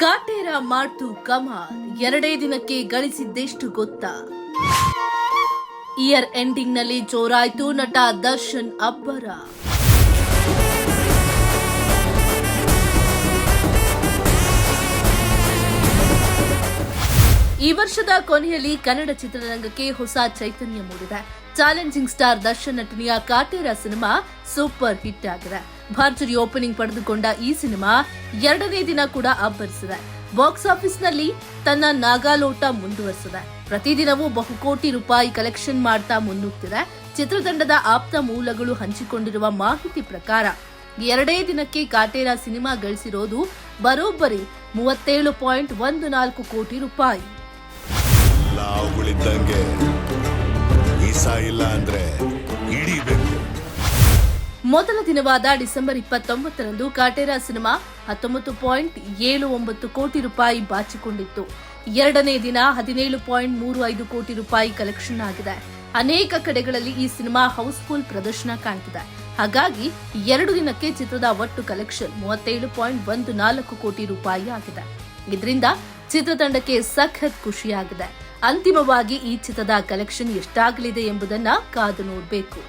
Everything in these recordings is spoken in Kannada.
ಕಾಟೇರ ಮಾಡ್ತು ಕಮಾಲ್ ಎರಡೇ ದಿನಕ್ಕೆ ಗಳಿಸಿದ್ದೆಷ್ಟು ಗೊತ್ತಾ? ಇಯರ್ ಎಂಡಿಂಗ್ನಲ್ಲಿ ಜೋರಾಯ್ತು ನಟ ದರ್ಶನ್ ಅಬ್ಬರ. ಈ ವರ್ಷದ ಕೊನೆಯಲ್ಲಿ ಕನ್ನಡ ಚಿತ್ರರಂಗಕ್ಕೆ ಹೊಸ ಚೈತನ್ಯ ಮೂಡಿದೆ. ಚಾಲೆಂಜಿಂಗ್ ಸ್ಟಾರ್ ದರ್ಶನ್ ನಟನೆಯ ಕಾಟೇರ ಸಿನಿಮಾ ಸೂಪರ್ ಹಿಟ್ ಆಗಿದೆ. ಭರ್ಜರಿ ಓಪನಿಂಗ್ ಪಡೆದುಕೊಂಡ ಈ ಸಿನಿಮಾ ಎರಡನೇ ದಿನ ಕೂಡ ಅಬ್ಬರಿಸಿದೆ. ಬಾಕ್ಸ್ ಆಫೀಸ್ನಲ್ಲಿ ತನ್ನ ನಾಗಾಲೋಟ ಮುಂದುವರೆಸಿದೆ. ಪ್ರತಿದಿನವೂ ಬಹುಕೋಟಿ ರೂಪಾಯಿ ಕಲೆಕ್ಷನ್ ಮಾಡ್ತಾ ಮುನ್ನುಗ್ತಿದೆ. ಚಿತ್ರತಂಡದ ಆಪ್ತ ಮೂಲಗಳು ಹಂಚಿಕೊಂಡಿರುವ ಮಾಹಿತಿ ಪ್ರಕಾರ, ಎರಡೇ ದಿನಕ್ಕೆ ಕಾಟೇರ ಸಿನಿಮಾ ಗಳಿಸಿರೋದು ಬರೋಬ್ಬರಿ ಮೂವತ್ತೇಳು ಪಾಯಿಂಟ್ ಒಂದು ನಾಲ್ಕು ಕೋಟಿ ರೂಪಾಯಿ. ಮೊದಲ ದಿನವಾದ ಡಿಸೆಂಬರ್ ಇಪ್ಪತ್ತೊಂಬತ್ತರಂದು ಕಾಟೇರಾ ಸಿನಿಮಾ ಹತ್ತೊಂಬತ್ತು ಪಾಯಿಂಟ್ ಏಳು ಒಂಬತ್ತು ಕೋಟಿ ರೂಪಾಯಿ ಬಾಚಿಕೊಂಡಿತ್ತು. ಎರಡನೇ ದಿನ ಹದಿನೇಳು ಪಾಯಿಂಟ್ ಮೂರು ಐದು ಕೋಟಿ ರೂಪಾಯಿ ಕಲೆಕ್ಷನ್ ಆಗಿದೆ. ಅನೇಕ ಕಡೆಗಳಲ್ಲಿ ಈ ಸಿನಿಮಾ ಹೌಸ್ಫುಲ್ ಪ್ರದರ್ಶನ ಕಾಣ್ತಿದೆ. ಹಾಗಾಗಿ ಎರಡು ದಿನಕ್ಕೆ ಚಿತ್ರದ ಒಟ್ಟು ಕಲೆಕ್ಷನ್ ಮೂವತ್ತೇಳು ಪಾಯಿಂಟ್ ಒಂದು ನಾಲ್ಕು ಕೋಟಿ ರೂಪಾಯಿ ಆಗಿದೆ. ಇದರಿಂದ ಚಿತ್ರತಂಡಕ್ಕೆ ಸಖತ್ ಖುಷಿಯಾಗಿದೆ. ಅಂತಿಮವಾಗಿ ಈ ಚಿತ್ರದ ಕಲೆಕ್ಷನ್ ಎಷ್ಟಾಗಲಿದೆ ಎಂಬುದನ್ನ ಕಾದು ನೋಡಬೇಕು.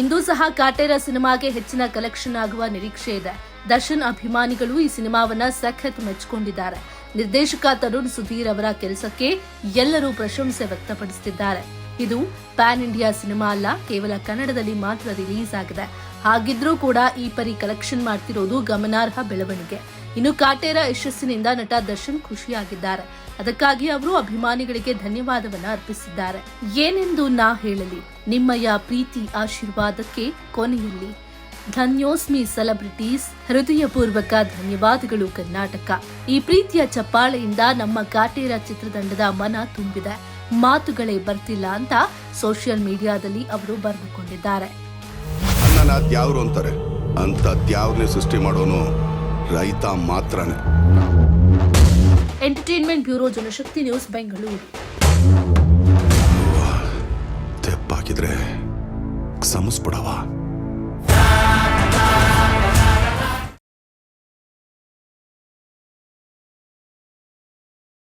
ಇಂದು ಸಹ ಕಾಟೇರ ಸಿನಿಮಾಗೆ ಹೆಚ್ಚಿನ ಕಲೆಕ್ಷನ್ ಆಗುವ ನಿರೀಕ್ಷೆ ಇದೆ. ದರ್ಶನ್ ಅಭಿಮಾನಿಗಳು ಈ ಸಿನಿಮಾವನ್ನ ಸಖತ್ ಮೆಚ್ಚಿಕೊಂಡಿದ್ದಾರೆ ನಿರ್ದೇಶಕ ತರುಣ್ ಸುಧೀರ್ ಅವರ ಕೆಲಸಕ್ಕೆ ಎಲ್ಲರೂ ಪ್ರಶಂಸೆ ವ್ಯಕ್ತಪಡಿಸುತ್ತಿದ್ದಾರೆ. ಇದು ಪ್ಯಾನ್ ಇಂಡಿಯಾ ಸಿನಿಮಾ ಅಲ್ಲ, ಕೇವಲ ಕನ್ನಡದಲ್ಲಿ ಮಾತ್ರ ರಿಲೀಸ್ ಆಗಿದೆ. ಹಾಗಿದ್ರೂ ಕೂಡ ಈ ಪರಿ ಕಲೆಕ್ಷನ್ ಮಾಡ್ತಿರೋದು ಗಮನಾರ್ಹ ಬೆಳವಣಿಗೆ. ಇನ್ನು ಕಾಟೇರ ಯಶಸ್ಸಿನಿಂದ ನಟ ದರ್ಶನ್ ಖುಷಿಯಾಗಿದ್ದಾರೆ. ಅದಕ್ಕಾಗಿ ಅವರು ಅಭಿಮಾನಿಗಳಿಗೆ ಧನ್ಯವಾದವನ್ನ ಅರ್ಪಿಸಿದ್ದಾರೆ. ಏನೆಂದು ನಾ ಹೇಳಲಿ? ನಿಮ್ಮಯ ಪ್ರೀತಿ ಆಶೀರ್ವಾದಕ್ಕೆ ಕೊನೆಯಲ್ಲಿ. ಧನ್ಯೋಸ್ಮಿ ಸೆಲೆಬ್ರಿಟೀಸ್, ಹೃದಯಪೂರ್ವಕ ಧನ್ಯವಾದಗಳು ಕರ್ನಾಟಕ. ಈ ಪ್ರೀತಿಯ ಚಪ್ಪಾಳೆಯಿಂದ ನಮ್ಮ ಕಾಟೇರ ಚಿತ್ರತಂಡದ ಮನ ತುಂಬಿದೆ. ಮಾತುಗಳೇ ಬರ್ತಿಲ್ಲ ಅಂತ ಸೋಷಿಯಲ್ ಮೀಡಿಯಾದಲ್ಲಿ ಅವರು ಬರೆದುಕೊಂಡಿದ್ದಾರೆ. ಅಂತಾರೆ. ಅಂತ ಸೃಷ್ಟಿ ಮಾಡೋನು ರೈತ ಮಾತ್ರನೇ. Entertainment bureau Janashakti news Bengaluru. ತೆಪ್ಪಾಕಿದ್ರೆ ಸಮಸ್ಬಿಡವಾ